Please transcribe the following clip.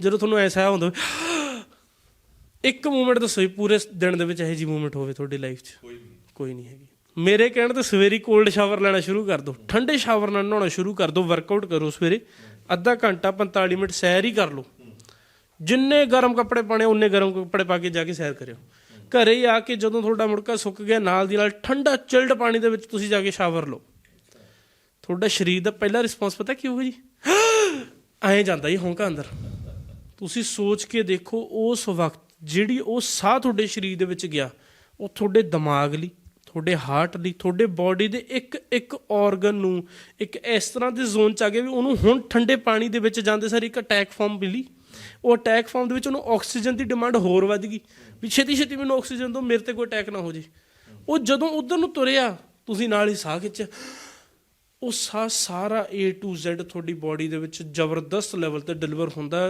ਜਦੋਂ ਤੁਹਾਨੂੰ ਐਸਾ ਹੁੰਦਾ ਹੋਵੇ, ਇੱਕ ਮੂਮੈਂਟ ਦੱਸੋ ਜੀ ਪੂਰੇ ਦਿਨ ਦੇ ਵਿੱਚ ਇਹੋ ਜੀ ਮੂਮੈਂਟ ਹੋਵੇ ਤੁਹਾਡੀ ਲਾਈਫ 'ਚ? ਕੋਈ ਨਹੀਂ। ਕੋਈ ਨਹੀਂ ਹੈਗੀ। ਮੇਰੇ ਕਹਿਣ ਤੇ ਸਵੇਰੀ ਕੋਲਡ ਸ਼ਾਵਰ ਲੈਣਾ ਸ਼ੁਰੂ ਕਰ ਦਿਓ। ਠੰਡੇ ਸ਼ਾਵਰ ਨਾਲ ਨਹਾਉਣਾ ਸ਼ੁਰੂ ਕਰ ਦਿਓ ਵਰਕਆਊਟ ਕਰੋ ਸਵੇਰੇ। ਅੱਧਾ ਘੰਟਾ 45 ਮਿੰਟ ਸੈਰ ਹੀ ਕਰ ਲਓ। ਜਿੰਨੇ ਗਰਮ ਕੱਪੜੇ ਪਾਣੇ ਉਨੇ ਗਰਮ ਕੱਪੜੇ ਪਾ ਕੇ ਜਾ ਕੇ ਸੈਰ ਕਰਿਓ। ਘਰੇ ਹੀ ਆ ਕੇ ਜਦੋਂ ਤੁਹਾਡਾ ਮੁੜਕਾ ਸੁੱਕ ਗਿਆ ਨਾਲ ਦੀ ਨਾਲ ਠੰਡਾ ਚਿਲਡ ਪਾਣੀ ਦੇ ਵਿੱਚ ਤੁਸੀਂ ਜਾ ਕੇ ਸ਼ਾਵਰ ਲਓ। ਤੁਹਾਡਾ ਸਰੀਰ ਦਾ ਪਹਿਲਾ ਰਿਸਪੌਂਸ ਪਤਾ ਕੀ ਹੋਊਗਾ ਜੀ? ਐਂ ਜਾਂਦਾ ਜੀ ਹੌਂਕਾ ਅੰਦਰ। ਤੁਸੀਂ ਸੋਚ ਕੇ ਦੇਖੋ ਉਸ ਵਕਤ ਜਿਹੜੀ ਉਹ ਸਾਹ ਤੁਹਾਡੇ ਸਰੀਰ ਦੇ ਵਿੱਚ ਗਿਆ, ਉਹ ਤੁਹਾਡੇ ਦਿਮਾਗ ਲਈ, ਤੁਹਾਡੇ ਹਾਰਟ ਲਈ, ਤੁਹਾਡੇ ਬਾਡੀ ਦੇ ਇੱਕ ਇੱਕ ਆਰਗਨ ਨੂੰ, ਇੱਕ ਇਸ ਤਰ੍ਹਾਂ ਦੇ ਜ਼ੋਨ ਚ ਆ ਗਿਆ ਵੀ ਉਹਨੂੰ ਹੁਣ ਠੰਡੇ ਪਾਣੀ ਦੇ ਵਿੱਚ ਜਾਂਦੇ ਸਾਰ ਇੱਕ ਅਟੈਕ ਫਾਰਮ ਮਿਲੀ। ਉਹ ਅਟੈਕ ਫਾਰਮ ਦੇ ਵਿੱਚ ਉਹਨੂੰ ਆਕਸੀਜਨ ਦੀ ਡਿਮਾਂਡ ਹੋਰ ਵੱਧ ਗਈ। ਵੀ ਛੇਤੀ ਛੇਤੀ ਮੈਨੂੰ ਆਕਸੀਜਨ ਦਿਓ, ਮੇਰੇ ਤੇ ਕੋਈ ਅਟੈਕ ਨਾ ਹੋ ਜੇ। ਉਹ ਜਦੋਂ ਉਧਰ ਨੂੰ ਤੁਰਿਆ, ਤੁਸੀਂ ਨਾਲ ਹੀ ਸਾਹ ਖਿੱਚਿਆ। ਉਹ ਸਾਹ ਸਾਰਾ A to Z ਤੁਹਾਡੀ ਬਾਡੀ ਦੇ ਵਿੱਚ ਜ਼ਬਰਦਸਤ ਲੈਵਲ ਤੇ ਡਿਲੀਵਰ ਹੁੰਦਾ।